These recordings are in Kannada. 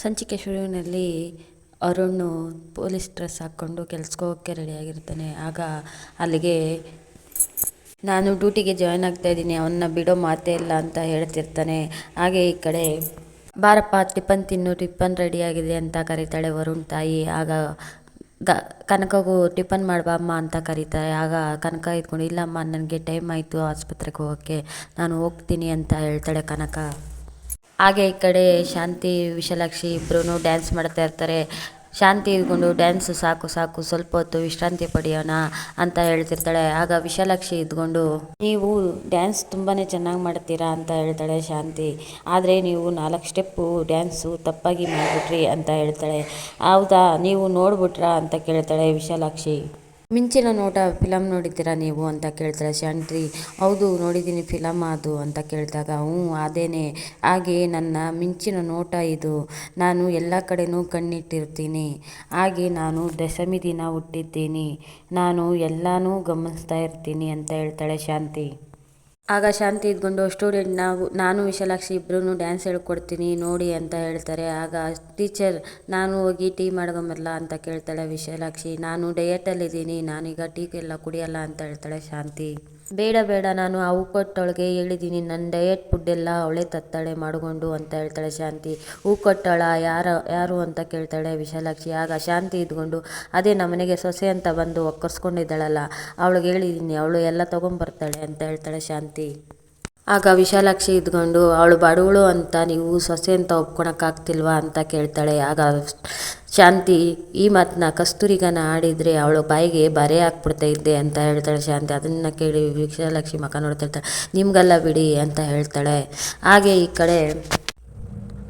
ಸಂಚಿಕೆ ಶುರುವಿನಲ್ಲಿ ಅರುಣ್ ಪೊಲೀಸ್ ಡ್ರೆಸ್ ಹಾಕ್ಕೊಂಡು ಕೆಲ್ಸಕ್ಕೆ ಹೋಗೋಕ್ಕೆ ರೆಡಿಯಾಗಿರ್ತಾನೆ ಆಗ ಅಲ್ಲಿಗೆ ನಾನು ಡ್ಯೂಟಿಗೆ ಜಾಯ್ನ್ ಆಗ್ತಾ ಇದ್ದೀನಿ. ಅವನ್ನ ಬಿಡೋ ಮಾತೇ ಇಲ್ಲ ಅಂತ ಹೇಳ್ತಿರ್ತಾನೆ. ಹಾಗೆ ಈ ಕಡೆ, ಬಾರಪ್ಪ, ಟಿಫನ್ ತಿನ್ನು, ಟಿಫನ್ ರೆಡಿಯಾಗಿದೆ ಅಂತ ಕರೀತಾಳೆ ವರುಣ್ ತಾಯಿ. ಆಗ ಗ, ಕನಕಗೂ, ಟಿಫನ್ ಅಮ್ಮ ಅಂತ ಕರೀತಾರೆ ಆಗ ಕನಕ ಇದ್ಕೊಂಡು, ಇಲ್ಲಮ್ಮ, ನನಗೆ ಟೈಮ್ ಆಯಿತು ಆಸ್ಪತ್ರೆಗೆ ಹೋಗೋಕ್ಕೆ. ನಾನು ಹೋಗ್ತೀನಿ ಅಂತ ಹೇಳ್ತಾಳೆ ಕನಕ. ಹಾಗೆ ಈ ಕಡೆ ಶಾಂತಿ, ವಿಶಾಲಾಕ್ಷಿ ಇಬ್ಬರೂ ಡ್ಯಾನ್ಸ್ ಮಾಡ್ತಾ ಇರ್ತಾರೆ. ಶಾಂತಿ ಇದ್ಕೊಂಡು ಡ್ಯಾನ್ಸ್ ಸಾಕು ಸಾಕು, ಸ್ವಲ್ಪ ಹೊತ್ತು ವಿಶ್ರಾಂತಿ ಪಡೆಯೋಣ ಅಂತ ಹೇಳ್ತಿರ್ತಾಳೆ. ಆಗ ವಿಶಾಲಾಕ್ಷಿ ಇದ್ಕೊಂಡು, ನೀವು ಡ್ಯಾನ್ಸ್ ತುಂಬಾ ಚೆನ್ನಾಗಿ ಮಾಡ್ತೀರಾ ಅಂತ ಹೇಳ್ತಾಳೆ ಶಾಂತಿ. ಆದರೆ ನೀವು ನಾಲ್ಕು ಸ್ಟೆಪ್ಪು ಡ್ಯಾನ್ಸು ತಪ್ಪಾಗಿ ಮಾಡಿಬಿಟ್ರಿ ಅಂತ ಹೇಳ್ತಾಳೆ. ಹೌದಾ, ನೀವು ನೋಡ್ಬಿಟ್ರಾ? ಅಂತ ಕೇಳ್ತಾಳೆ ವಿಶಾಲಾಕ್ಷಿ. ಮಿಂಚಿನ ನೋಟ ಫಿಲಮ್ ನೋಡಿದ್ದೀರಾ ನೀವು ಅಂತ ಕೇಳ್ತಾರೆ ಶಾಂತ್ರಿ ಹೌದು, ನೋಡಿದ್ದೀನಿ ಫಿಲಮ್ ಅದು ಅಂತ ಕೇಳಿದಾಗ, ಹ್ಞೂ, ಅದೇನೆ. ಹಾಗೆ ನನ್ನ ಮಿಂಚಿನ ನೋಟ ಇದು. ನಾನು ಎಲ್ಲ ಕಡೆನೂ ಕಣ್ಣಿಟ್ಟಿರ್ತೀನಿ. ಹಾಗೆ ನಾನು ದಶಮಿ ದಿನ ಹುಟ್ಟಿದ್ದೀನಿ. ನಾನು ಎಲ್ಲನೂ ಗಮನಿಸ್ತಾ ಇರ್ತೀನಿ ಅಂತ ಹೇಳ್ತಾಳೆ ಶಾಂತಿ ಆಗ ಶಾಂತಿ ಇದ್ಕೊಂಡು ಸ್ಟೂಡೆಂಟ್ ನಾವು, ನಾನು ವಿಶಾಲಾಕ್ಷಿ ಇಬ್ಬರೂ ಡ್ಯಾನ್ಸ್ ಹೇಳ್ಕೊಡ್ತೀನಿ, ನೋಡಿ ಅಂತ ಹೇಳ್ತಾರೆ. ಆಗ ಟೀಚರ್ ನಾನು ಹೋಗಿ ಟೀ ಮಾಡ್ಕೊಂಬರಲ್ಲ ಅಂತ ಕೇಳ್ತಾಳೆ ವಿಶಾಲಾಕ್ಷಿ. ನಾನು ಡಯಟಲ್ಲಿದ್ದೀನಿ ನಾನೀಗ ಟೀ ಎಲ್ಲ ಕುಡಿಯಲ್ಲ ಅಂತ ಹೇಳ್ತಾಳೆ ಶಾಂತಿ. ಬೇಡ ಬೇಡ, ನಾನು ಆ ಕೊಟ್ಟವಳಿಗೆ ಹೇಳಿದ್ದೀನಿ ನನ್ನ ಡಯಟ್ ಫುಡ್ ಎಲ್ಲ ಅವಳೇ ತತ್ತಾಳೆ ಮಾಡಿಕೊಂಡು ಅಂತ ಹೇಳ್ತಾಳೆ ಶಾಂತಿ. ಹೂ ಕೊಟ್ಟಳ ಯಾರ, ಯಾರು ಅಂತ ಕೇಳ್ತಾಳೆ ವಿಶಾಲಾಕ್ಷಿ. ಆಗ ಶಾಂತಿ ಇದ್ಕೊಂಡು ಅದೇ ನಮ್ಮನೆಗೆ ಸೊಸೆ ಅಂತ ಬಂದು ಒಕ್ಕರ್ಸ್ಕೊಂಡಿದ್ದಾಳಲ್ಲ, ಅವಳಿಗೆ ಹೇಳಿದ್ದೀನಿ ಅವಳು ಎಲ್ಲ ತೊಗೊಂಬರ್ತಾಳೆ ಅಂತ ಹೇಳ್ತಾಳೆ ಶಾಂತಿ. ಆಗ ವಿಶಾಲಾಕ್ಷಿ ಇದ್ಕೊಂಡು, ಅವಳು ಬಡವಳು ಅಂತ ನೀವು ಸೊಸೆ ಅಂತ ಒಪ್ಕೊಳಕ್ಕಾಗ್ತಿಲ್ವಾ ಅಂತ ಕೇಳ್ತಾಳೆ. ಆಗ ಶಾಂತಿ ಈ ಮಾತನ್ನ ಕಸ್ತೂರಿಗನ ಆಡಿದರೆ ಅವಳು ಬಾಯಿಗೆ ಬರೆ ಹಾಕ್ಬಿಡ್ತಾ ಇದ್ದೆ ಅಂತ ಹೇಳ್ತಾಳೆ ಶಾಂತಿ. ಅದನ್ನು ಕೇಳಿ ವಿಶಾಲಾಕ್ಷಿ ಮಕ ನೋಡ್ತಿರ್ತಾಳೆ ನಿಮಗೆಲ್ಲ ಬಿಡಿ ಅಂತ ಹೇಳ್ತಾಳೆ. ಹಾಗೆ ಈ ಕಡೆ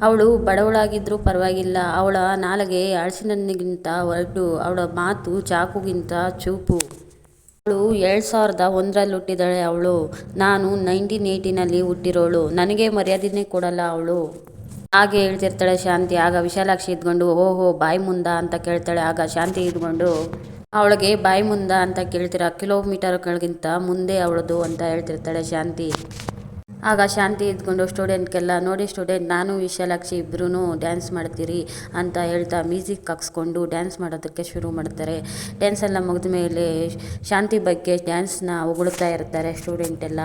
ಅವಳು ಬಡವಳಾಗಿದ್ದರೂ ಪರವಾಗಿಲ್ಲ. ಅವಳ ನಾಲಿಗೆ ಅಳಸಿನನ್ನಿಗಿಂತ ಹೊರಟು ಅವಳ ಮಾತು ಚಾಕುಗಿಂತ ಚೂಪು. ಅವಳು ಎರಡು ಸಾವಿರದ ಒಂದರಲ್ಲಿ ಹುಟ್ಟಿದಾಳೆ ಅವಳು. ನಾನು ನೈನ್ಟೀನ್ ಏಯ್ಟಿನಲ್ಲಿ ಹುಟ್ಟಿರೋಳು. ನನಗೆ ಮರ್ಯಾದೆನೇ ಕೊಡಲ್ಲ ಅವಳು. ಹಾಗೆ ಹೇಳ್ತಿರ್ತಾಳೆ ಶಾಂತಿ. ಆಗ ವಿಶಾಲಾಕ್ಷಿ ಇದ್ಕೊಂಡು, ಓಹೋ, ಬಾಯಿ ಮುಂದ ಅಂತ ಕೇಳ್ತಾಳೆ. ಆಗ ಶಾಂತಿ ಇದ್ಕೊಂಡು, ಅವಳಿಗೆ ಬಾಯಿ ಮುಂದ ಅಂತ ಕೇಳ್ತೀರ ಕಿಲೋಮೀಟರ್ಗಳಿಗಿಂತ ಮುಂದೆ ಅವಳದು ಅಂತ ಹೇಳ್ತಿರ್ತಾಳೆ ಶಾಂತಿ. ಆಗ ಶಾಂತಿ ಇದ್ಕೊಂಡು ಸ್ಟೂಡೆಂಟ್ಗೆಲ್ಲ ನೋಡಿ, ಸ್ಟೂಡೆಂಟ್, ನಾನು ವಿಶಾಲಾಕ್ಷಿ ಇಬ್ಬರೂ ಡ್ಯಾನ್ಸ್ ಮಾಡ್ತೀರಿ ಅಂತ ಹೇಳ್ತಾ ಮ್ಯೂಸಿಕ್ ಹಾಕ್ಸ್ಕೊಂಡು ಡ್ಯಾನ್ಸ್ ಮಾಡೋದಕ್ಕೆ ಶುರು ಮಾಡ್ತಾರೆ. ಡ್ಯಾನ್ಸ್ ಎಲ್ಲ ಮುಗಿದ ಮೇಲೆ ಶಾಂತಿ ಬಗ್ಗೆ ಡ್ಯಾನ್ಸ್ನ ಹೊಗಳ್ತಾ ಇರ್ತಾರೆ ಸ್ಟೂಡೆಂಟ್ ಎಲ್ಲ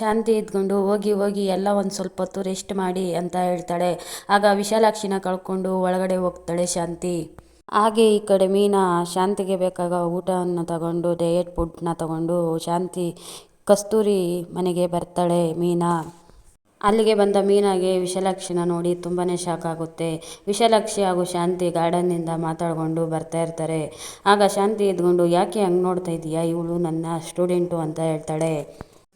ಶಾಂತಿ ಇದ್ಕೊಂಡು ಹೋಗಿ ಹೋಗಿ ಎಲ್ಲ ಒಂದು ಸ್ವಲ್ಪ ಹೊತ್ತು ರೆಸ್ಟ್ ಮಾಡಿ ಅಂತ ಹೇಳ್ತಾಳೆ. ಆಗ ವಿಶಾಲಾಕ್ಷಿನ ಕಳ್ಕೊಂಡು ಒಳಗಡೆ ಹೋಗ್ತಾಳೆ ಶಾಂತಿ. ಹಾಗೆ ಈ ಕಡೆ ಮೀನಾ ಶಾಂತಿಗೆ ಬೇಕಾಗ ಊಟವನ್ನು ತಗೊಂಡು ಡಯಟ್ ಫುಡ್ನ ತಗೊಂಡು ಶಾಂತಿ ಕಸ್ತೂರಿ ಮನೆಗೆ ಬರ್ತಾಳೆ ಮೀನಾ. ಅಲ್ಲಿಗೆ ಬಂದ ಮೀನಾಗೆ ವಿಶಾಲಾಕ್ಷಿನ ನೋಡಿ ತುಂಬಾ ಶಾಕ್ ಆಗುತ್ತೆ. ವಿಶಾಲಾಕ್ಷಿ ಹಾಗೂ ಶಾಂತಿ ಗಾರ್ಡನ್ನಿಂದ ಮಾತಾಡಿಕೊಂಡು ಬರ್ತಾ ಇರ್ತಾರೆ. ಆಗ ಶಾಂತಿ ಎದ್ಕೊಂಡು, ಯಾಕೆ ಹಂಗೆ ನೋಡ್ತಾ ಇದೀಯಾ? ಇವಳು ನನ್ನ ಸ್ಟೂಡೆಂಟು ಅಂತ ಹೇಳ್ತಾಳೆ.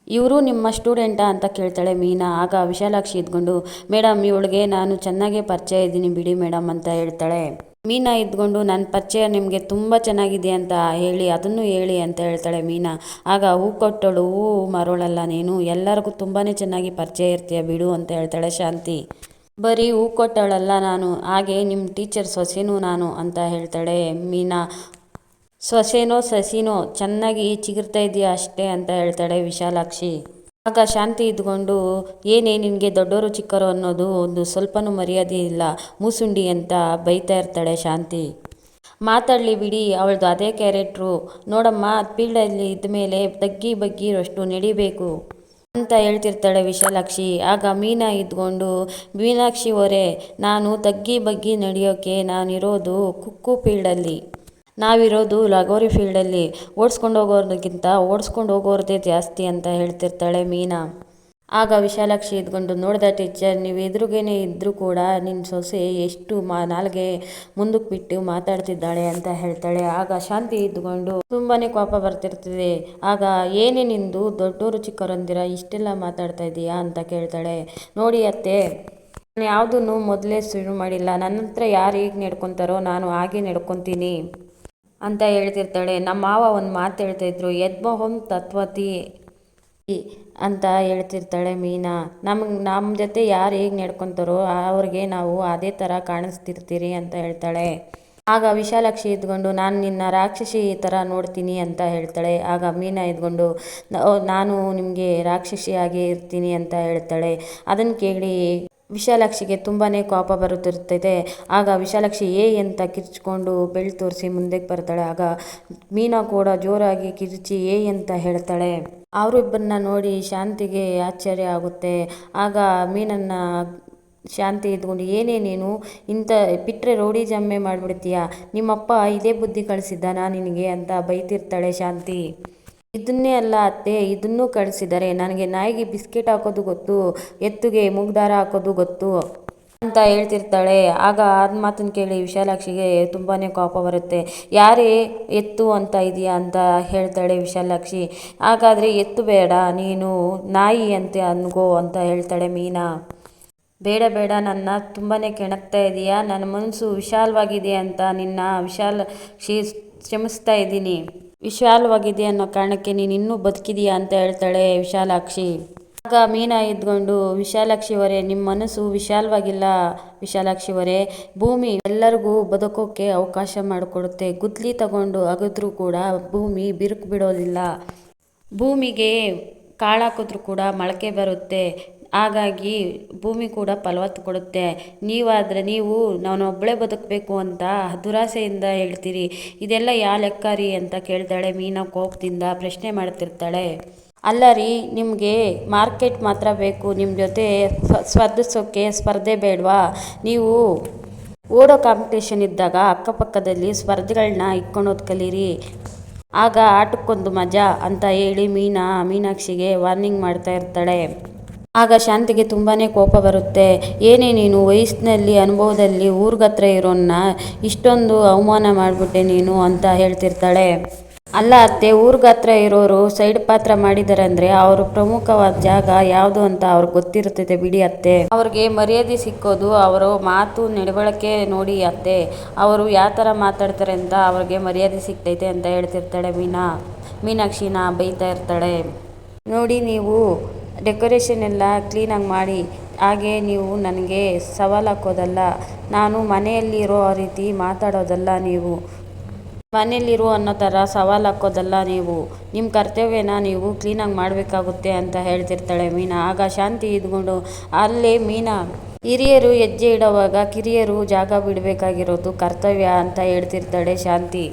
ಇವರು ನಿಮ್ಮ ಸ್ಟೂಡೆಂಟಾ? ಅಂತ ಕೇಳ್ತಾಳೆ ಮೀನಾ. ಆಗ ವಿಶಾಲಾಕ್ಷಿ ಇದ್ಕೊಂಡು ಮೇಡಮ್ ಇವಳಿಗೆ ನಾನು ಚೆನ್ನಾಗೇ ಪರಿಚಯ ಇದ್ದೀನಿ ಬಿಡಿ ಮೇಡಮ್ ಅಂತ ಹೇಳ್ತಾಳೆ. ಮೀನಾ ಇದ್ಕೊಂಡು ನನ್ನ ಪರಿಚಯ ನಿಮಗೆ ತುಂಬ ಚೆನ್ನಾಗಿದೆ ಅಂತ ಹೇಳಿ, ಅದನ್ನು ಹೇಳಿ ಅಂತ ಹೇಳ್ತಾಳೆ ಮೀನಾ. ಆಗ ಹೂ ಕೊಟ್ಟಳು, ಹೂ ಮರೋಳಲ್ಲ ನೀನು, ಎಲ್ಲರಿಗೂ ತುಂಬಾ ಚೆನ್ನಾಗಿ ಪರಿಚಯ ಇರ್ತೀಯ ಬಿಡು ಅಂತ ಹೇಳ್ತಾಳೆ ಶಾಂತಿ. ಬರೀ ಹೂ ಕೊಟ್ಟಳಲ್ಲ ನಾನು, ಹಾಗೆ ನಿಮ್ಮ ಟೀಚರ್ ಸೊಸೆನೂ ನಾನು ಅಂತ ಹೇಳ್ತಾಳೆ ಮೀನಾ. ಸೊಸೆನೋ ಸಸಿನೋ ಚೆನ್ನಾಗಿ ಚಿಗುರ್ತಾ ಇದೆಯಾ ಅಷ್ಟೇ ಅಂತ ಹೇಳ್ತಾಳೆ ವಿಶಾಲಾಕ್ಷಿ. ಆಗ ಶಾಂತಿ ಇದ್ಕೊಂಡು ಏನೇ ನಿನಗೆ ದೊಡ್ಡವರು ಚಿಕ್ಕರು ಅನ್ನೋದು ಒಂದು ಸ್ವಲ್ಪನೂ ಮರ್ಯಾದೆ ಇಲ್ಲ, ಮೂಸುಂಡಿ ಅಂತ ಬೈತಾ ಇರ್ತಾಳೆ ಶಾಂತಿ. ಮಾತಾಡಲಿ ಬಿಡಿ, ಅವಳದು ಅದೇ ಕ್ಯಾರೆಕ್ಟ್ರು ನೋಡಮ್ಮ ಫೀಲ್ಡಲ್ಲಿ ಇದ್ಮೇಲೆ ತಗ್ಗಿ ಬಗ್ಗಿ ಇರೋಷ್ಟು ನಡಿಬೇಕು ಅಂತ ಹೇಳ್ತಿರ್ತಾಳೆ ವಿಶಾಲಾಕ್ಷಿ. ಆಗ ಮೀನಾ ಇದ್ಕೊಂಡು ಮೀನಾಕ್ಷಿ ಅವರೇ ನಾನು ತಗ್ಗಿ ಬಗ್ಗಿ ನಡೆಯೋಕ್ಕೆ ನಾನಿರೋದು ಕುಕ್ಕು ಫೀಲ್ಡಲ್ಲಿ ನಾವಿರೋದು ಲಗೋರಿ ಫೀಲ್ಡಲ್ಲಿ ಓಡಿಸ್ಕೊಂಡು ಹೋಗೋರ್ಗಿಂತ ಓಡಿಸ್ಕೊಂಡು ಹೋಗೋರದೇ ಜಾಸ್ತಿ ಅಂತ ಹೇಳ್ತಿರ್ತಾಳೆ ಮೀನಾ. ಆಗ ವಿಶಾಲಾಕ್ಷಿ ಇದ್ಕೊಂಡು ನೋಡಿದ ಟೀಚರ್, ನೀವು ಎದುರುಗೇನೆ ಇದ್ದರೂ ಕೂಡ ನಿನ್ನ ಸೊಸೆ ಎಷ್ಟು ಮಾ, ನಾಲ್ಗೆ ಮುಂದಕ್ಕೆ ಬಿಟ್ಟು ಮಾತಾಡ್ತಿದ್ದಾಳೆ ಅಂತ ಹೇಳ್ತಾಳೆ. ಆಗ ಶಾಂತಿ ಇದ್ದುಕೊಂಡು ತುಂಬಾ ಕೋಪ ಬರ್ತಿರ್ತದೆ. ಆಗ, ಏನೇ ನಿಂದು ದೊಡ್ಡೋರು ಚಿಕ್ಕವರಂದಿರ ಇಷ್ಟೆಲ್ಲ ಮಾತಾಡ್ತಾ ಇದೀಯಾ? ಅಂತ ಕೇಳ್ತಾಳೆ. ನೋಡಿ ಅತ್ತೆ, ನಾನು ಯಾವುದನ್ನು ಮೊದಲೇ ಶುರು ಮಾಡಿಲ್ಲ. ನನ್ನ ಹತ್ರ ಯಾರು ಹೇಗೆ ನಡ್ಕೊತಾರೋ ನಾನು ಹಾಗೆ ನಡ್ಕೊತೀನಿ. ಅಂತ ಹೇಳ್ತಿರ್ತಾಳೆ. ನಮ್ಮ ಮಾವ ಒಂದು ಮಾತು ಹೇಳ್ತಾಯಿದ್ರು ಯದ್ಮೋಹಂ ತತ್ವತಿ ಅಂತ ಹೇಳ್ತಿರ್ತಾಳೆ ಮೀನಾ. ನಮ್ಗೆ ನಮ್ಮ ಜೊತೆ ಯಾರು ಹೇಗೆ ನಡ್ಕೊತಾರೋ ಅವ್ರಿಗೆ ನಾವು ಅದೇ ಥರ ಕಾಣಿಸ್ತಿರ್ತೀರಿ ಅಂತ ಹೇಳ್ತಾಳೆ. ಆಗ ವಿಶಾಲಾಕ್ಷಿ ಇದ್ಕೊಂಡು, ನಾನು ನಿನ್ನ ರಾಕ್ಷಸಿ ಈ ಥರ ನೋಡ್ತೀನಿ ಅಂತ ಹೇಳ್ತಾಳೆ. ಆಗ ಮೀನಾ ಇದ್ಕೊಂಡು ನಾನು ನಿಮಗೆ ರಾಕ್ಷಸಿಯಾಗಿ ಇರ್ತೀನಿ ಅಂತ ಹೇಳ್ತಾಳೆ. ಅದನ್ನು ಕೇಳಿ ವಿಶಾಲಾಕ್ಷಿಗೆ ತುಂಬಾ ಕೋಪ ಬರುತ್ತಿರುತ್ತದೆ. ಆಗ ವಿಶಾಲಾಕ್ಷಿ, ಏ ಅಂತ ಕಿರ್ಚ್ಕೊಂಡು ಬೆಳ್ ತೋರಿಸಿ ಮುಂದೆ ಬರ್ತಾಳೆ? ಆಗ ಮೀನಾ ಕೂಡ ಜೋರಾಗಿ ಕಿರಿಚಿ, ಏ ಅಂತ ಹೇಳ್ತಾಳೆ? ಅವರಿಬ್ಬರನ್ನ ನೋಡಿ ಶಾಂತಿಗೆ ಆಶ್ಚರ್ಯ ಆಗುತ್ತೆ. ಆಗ ಮೀನನ್ನ ಶಾಂತಿ ಇದ್ಕೊಂಡು, ಏನೇ ನೀನು, ಇಂಥ ಬಿಟ್ಟರೆ ರೋಡಿ ಜಮ್ಮೆ ಮಾಡಿಬಿಡ್ತೀಯ? ನಿಮ್ಮಪ್ಪ ಇದೇ ಬುದ್ಧಿ ಕಳಿಸಿದ್ದಾನಾ ನಿನಗೆ? ಅಂತ ಬೈತಿರ್ತಾಳೆ ಶಾಂತಿ. ಇದನ್ನೇ ಅಲ್ಲ ಅತ್ತೆ, ಇದನ್ನೂ ಕಳಿಸಿದರೆ. ನನಗೆ ನಾಯಿಗೆ ಬಿಸ್ಕೆಟ್ ಹಾಕೋದು ಗೊತ್ತು, ಎತ್ತುಗೆ ಮೂಗ್ದಾರ ಹಾಕೋದು ಗೊತ್ತು ಅಂತ ಹೇಳ್ತಿರ್ತಾಳೆ. ಆಗ ಆದ ಮಾತನ್ನು ಕೇಳಿ ವಿಶಾಲಾಕ್ಷಿಗೆ ತುಂಬಾ ಕೋಪ ಬರುತ್ತೆ. ಯಾರೇ ಎತ್ತು ಅಂತ ಇದೆಯಾ ಅಂತ ಹೇಳ್ತಾಳೆ ವಿಶಾಲಾಕ್ಷಿ. ಹಾಗಾದರೆ ಎತ್ತು ಬೇಡ, ನೀನು ನಾಯಿ ಅಂತೆ ಅನ್ಗೋ ಅಂತ ಹೇಳ್ತಾಳೆ ಮೀನಾ. ಬೇಡ ಬೇಡ, ನನ್ನ ತುಂಬಾ ಕೆಣಕ್ತಾ ಇದೆಯಾ. ನನ್ನ ಮನಸ್ಸು ವಿಶಾಲವಾಗಿದೆ ಅಂತ ನಿನ್ನ ವಿಶಾಲಾಕ್ಷಿ ಶ್ರಮಿಸ್ತಾ ಇದ್ದೀನಿ. ವಿಶಾಲವಾಗಿದೆ ಅನ್ನೋ ಕಾರಣಕ್ಕೆ ನೀನು ಇನ್ನೂ ಬದುಕಿದೀಯಾ ಅಂತ ಹೇಳ್ತಾಳೆ ವಿಶಾಲಾಕ್ಷಿ. ಆಗ ಮೀನಾ ಇದ್ಕೊಂಡು ವಿಶಾಲಾಕ್ಷಿವರೇ ನಿಮ್ಮ ಮನಸ್ಸು ವಿಶಾಲವಾಗಿಲ್ಲ ವಿಶಾಲಾಕ್ಷಿವರೇ ಭೂಮಿ ಎಲ್ಲರಿಗೂ ಬದುಕೋಕ್ಕೆ ಅವಕಾಶ ಮಾಡಿಕೊಡುತ್ತೆ. ಗುದ್ಲಿ ತಗೊಂಡು ಅಗದ್ರೂ ಕೂಡ ಭೂಮಿ ಬಿರುಕು ಬಿಡೋದಿಲ್ಲ. ಭೂಮಿಗೆ ಕಾಳಾಕಿದ್ರು ಕೂಡ ಮೊಳಕೆ ಬರುತ್ತೆ. ಹಾಗಾಗಿ ಭೂಮಿ ಕೂಡ ಫಲವತ್ತು ಕೊಡುತ್ತೆ. ನೀವಾದರೆ ನೀವು ನಾನೊಬ್ಬಳೇ ಬದುಕಬೇಕು ಅಂತ ದುರಾಸೆಯಿಂದ ಹೇಳ್ತೀರಿ. ಇದೆಲ್ಲ ಯಾ ಲೆಕ್ಕ ರೀ ಅಂತ ಕೇಳ್ತಾಳೆ. ಮೀನಾ ಕೋಪದಿಂದ ಪ್ರಶ್ನೆ ಮಾಡ್ತಿರ್ತಾಳೆ. ಅಲ್ಲ ರೀ, ನಿಮಗೆ ಮಾರ್ಕೆಟ್ ಮಾತ್ರ ಬೇಕು. ನಿಮ್ಮ ಜೊತೆ ಸ್ಪರ್ಧಿಸೋಕ್ಕೆ ಸ್ಪರ್ಧೆ ಬೇಡವಾ? ನೀವು ಓಡೋ ಕಾಂಪಿಟೇಷನ್ ಇದ್ದಾಗ ಅಕ್ಕಪಕ್ಕದಲ್ಲಿ ಸ್ಪರ್ಧೆಗಳನ್ನ ಇಟ್ಕೊಳೋದು ಕಲೀರಿ. ಆಗ ಆಟಕ್ಕೊಂದು ಮಜಾ ಅಂತ ಹೇಳಿ ಮೀನಾ ಮೀನಾಕ್ಷಿಗೆ ವಾರ್ನಿಂಗ್ ಮಾಡ್ತಾ ಇರ್ತಾಳೆ. ಆಗ ಶಾಂತಿಗೆ ತುಂಬಾ ಕೋಪ ಬರುತ್ತೆ. ಏನೇ ನೀನು ವಯಸ್ಸಿನಲ್ಲಿ, ಅನುಭವದಲ್ಲಿ ಊರ್ಗತ್ರ ಇರೋನ್ನ ಇಷ್ಟೊಂದು ಅವಮಾನ ಮಾಡಿಬಿಟ್ಟೆ ನೀನು ಅಂತ ಹೇಳ್ತಿರ್ತಾಳೆ. ಅಲ್ಲ ಅತ್ತೆ ಊರ್ಗತ್ರ ಇರೋರು ಸೈಡ್ ಪಾತ್ರ ಮಾಡಿದಾರಂದ್ರೆ ಅವರು ಪ್ರಮುಖವಾದ ಜಾಗ ಯಾವುದು ಅಂತ ಅವ್ರಿಗೆ ಗೊತ್ತಿರ್ತದೆ ಬಿಡಿ ಅತ್ತೆ. ಅವ್ರಿಗೆ ಮರ್ಯಾದೆ ಸಿಕ್ಕೋದು, ಅವರ ಮಾತು ನಡವಳಿಕೆ ನೋಡಿ ಅತ್ತೆ. ಅವರು ಯಾವ ಥರ ಮಾತಾಡ್ತಾರೆ ಅಂತ ಅವ್ರಿಗೆ ಮರ್ಯಾದೆ ಸಿಗ್ತೈತೆ ಅಂತ ಹೇಳ್ತಿರ್ತಾಳೆ ಮೀನಾ. ಮೀನಾಕ್ಷಿನ ಬೈತಾ ಇರ್ತಾಳೆ. ನೋಡಿ ನೀವು ಡೆಕೋರೇಷನ್ ಎಲ್ಲ ಕ್ಲೀನಾಗಿ ಮಾಡಿ, ಹಾಗೆ ನೀವು ನನಗೆ ಸವಾಲು ಹಾಕೋದಲ್ಲ, ನಾನು ಮನೆಯಲ್ಲಿರೋ ರೀತಿ ಮಾತಾಡೋದಲ್ಲ ನೀವು. ಮನೆಯಲ್ಲಿರು ಅನ್ನೋ ಥರ ಸವಾಲು ಹಾಕೋದಲ್ಲ ನೀವು. ನಿಮ್ಮ ಕರ್ತವ್ಯನ ನೀವು ಕ್ಲೀನಾಗಿ ಮಾಡಬೇಕಾಗುತ್ತೆ ಅಂತ ಹೇಳ್ತಿರ್ತಾಳೆ ಮೀನಾ. ಆಗ ಶಾಂತಿ ಇದ್ಕೊಂಡು ಅಲ್ಲೇ ಮೀನಾ, ಹಿರಿಯರು ಹೆಜ್ಜೆ ಇಡುವಾಗ ಕಿರಿಯರು ಜಾಗ ಬಿಡಬೇಕಾಗಿರೋದು ಕರ್ತವ್ಯ ಅಂತ ಹೇಳ್ತಿರ್ತಾಳೆ ಶಾಂತಿ.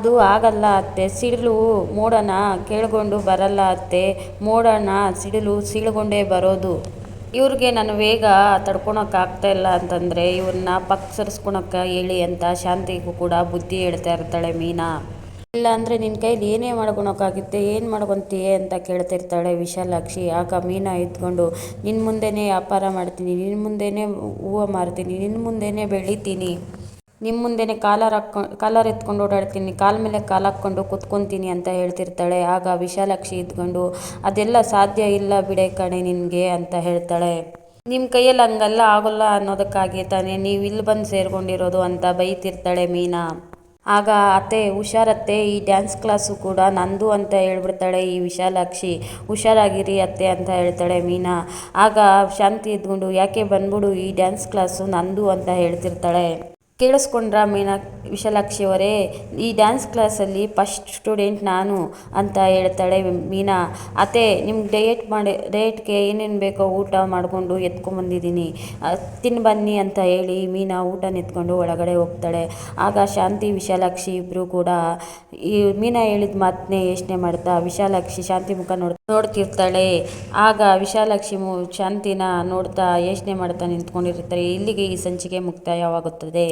ಅದು ಆಗಲ್ಲ ಅತ್ತೆ. ಸಿಡಿಲು ಮೋಡನ ಕೇಳ್ಕೊಂಡು ಬರಲ್ಲ ಅತ್ತೆ. ಮೋಡನ ಸಿಡಿಲು ಸೀಳ್ಕೊಂಡೇ ಬರೋದು. ಇವ್ರಿಗೆ ನಾನು ವೇಗ ತಡ್ಕೊಳಕ್ಕೆ ಆಗ್ತಾ ಇಲ್ಲ ಅಂತಂದರೆ ಇವ್ರನ್ನ ಪಕ್ಕ ಸರಿಸ್ಕೊಳಕ್ಕೆ ಹೇಳಿ ಅಂತ ಶಾಂತಿಗೂ ಕೂಡ ಬುದ್ಧಿ ಹೇಳ್ತಾ ಇರ್ತಾಳೆ ಮೀನಾ. ಇಲ್ಲ ಅಂದರೆ ನಿನ್ನ ಕೈಲಿ ಏನೇ ಮಾಡ್ಕೊಳಕ್ಕಾಗುತ್ತೆ ಏನು ಮಾಡ್ಕೊತೀಯೇ ಅಂತ ಕೇಳ್ತಿರ್ತಾಳೆ ವಿಶಾಲಾಕ್ಷಿ. ಆಗ ಮೀನಾ ಇದ್ಕೊಂಡು ನಿನ್ನ ಮುಂದೆನೇ ವ್ಯಾಪಾರ ಮಾಡ್ತೀನಿ ನಿನ್ನ ಮುಂದೆನೇ ಹೂವು ಮಾರ್ತೀನಿ ನಿನ್ನ ಮುಂದೆನೇ ಬೆಳಿತೀನಿ. ನಿಮ್ಮ ಮುಂದೆನೇ ಕಾಲರ್ ಹಾಕ್ಕೊಂಡು ಕಾಲರ್ ಎತ್ಕೊಂಡು ಓಡಾಡ್ತೀನಿ, ಕಾಲ ಮೇಲೆ ಕಾಲು ಹಾಕ್ಕೊಂಡು ಕೂತ್ಕೊತೀನಿ ಅಂತ ಹೇಳ್ತಿರ್ತಾಳೆ. ಆಗ ವಿಶಾಲಾಕ್ಷಿ ಇದ್ಕೊಂಡು, ಅದೆಲ್ಲ ಸಾಧ್ಯ ಇಲ್ಲ ಬಿಡೆ ಕಣೆ ನಿನಗೆ ಅಂತ ಹೇಳ್ತಾಳೆ. ನಿಮ್ಮ ಕೈಯಲ್ಲಿ ಹಂಗೆಲ್ಲ, ಆಗೋಲ್ಲ ಅನ್ನೋದಕ್ಕಾಗಿ ತಾನೇ ನೀವು ಇಲ್ಲಿ ಬಂದು ಸೇರ್ಕೊಂಡಿರೋದು ಅಂತ ಬೈತಿರ್ತಾಳೆ ಮೀನಾ. ಆಗ ಅತ್ತೆ, ಹುಷಾರತ್ತೆ, ಈ ಡ್ಯಾನ್ಸ್ ಕ್ಲಾಸು ಕೂಡ ನಂದು ಅಂತ ಹೇಳ್ಬಿಡ್ತಾಳೆ ಈ ವಿಶಾಲಾಕ್ಷಿ. ಹುಷಾರಾಗಿರಿ ಅತ್ತೆ ಅಂತ ಹೇಳ್ತಾಳೆ ಮೀನಾ. ಆಗ ಶಾಂತಿ ಇದ್ಕೊಂಡು, ಯಾಕೆ ಬಂದ್ಬಿಡು, ಈ ಡ್ಯಾನ್ಸ್ ಕ್ಲಾಸು ನಂದು ಅಂತ ಹೇಳ್ತಿರ್ತಾಳೆ. ಕೇಳಿಸ್ಕೊಂಡ್ರಾ ಮೀನಾ ವಿಶಾಲಾಕ್ಷಿಯವರೇ? ಈ ಡ್ಯಾನ್ಸ್ ಕ್ಲಾಸಲ್ಲಿ ಫಸ್ಟ್ ಸ್ಟೂಡೆಂಟ್ ನಾನು ಅಂತ ಹೇಳ್ತಾಳೆ ಮೀನಾ. ಅತ್ತೆ ನಿಮ್ಗೆ ಡಯಟ್ ಮಾಡಿ ಡಯಟ್ಗೆ ಏನೇನು ಬೇಕೋ ಊಟ ಮಾಡಿಕೊಂಡು ಎತ್ಕೊಂಬಂದಿದ್ದೀನಿ ತಿನ್ಬನ್ನಿ ಅಂತ ಹೇಳಿ ಮೀನಾ ಊಟ ಎತ್ಕೊಂಡು ಒಳಗಡೆ ಹೋಗ್ತಾಳೆ. ಆಗ ಶಾಂತಿ, ವಿಶಾಲಾಕ್ಷಿ ಇಬ್ಬರು ಕೂಡ ಈ ಮೀನಾ ಹೇಳಿದ ಮಾತನ್ನೇ ಯೋಚನೆ ಮಾಡ್ತಾ ವಿಶಾಲಾಕ್ಷಿ ಶಾಂತಿ ಮುಖ ನೋಡ್ ನೋಡ್ತಿರ್ತಾಳೆ. ಆಗ ವಿಶಾಲಾಕ್ಷಿ ಶಾಂತಿನ ನೋಡ್ತಾ ಯೋಚನೆ ಮಾಡ್ತಾ ನಿಂತ್ಕೊಂಡಿರ್ತಾರೆ. ಇಲ್ಲಿಗೆ ಈ ಸಂಚಿಕೆ ಮುಕ್ತಾಯವಾಗುತ್ತದೆ.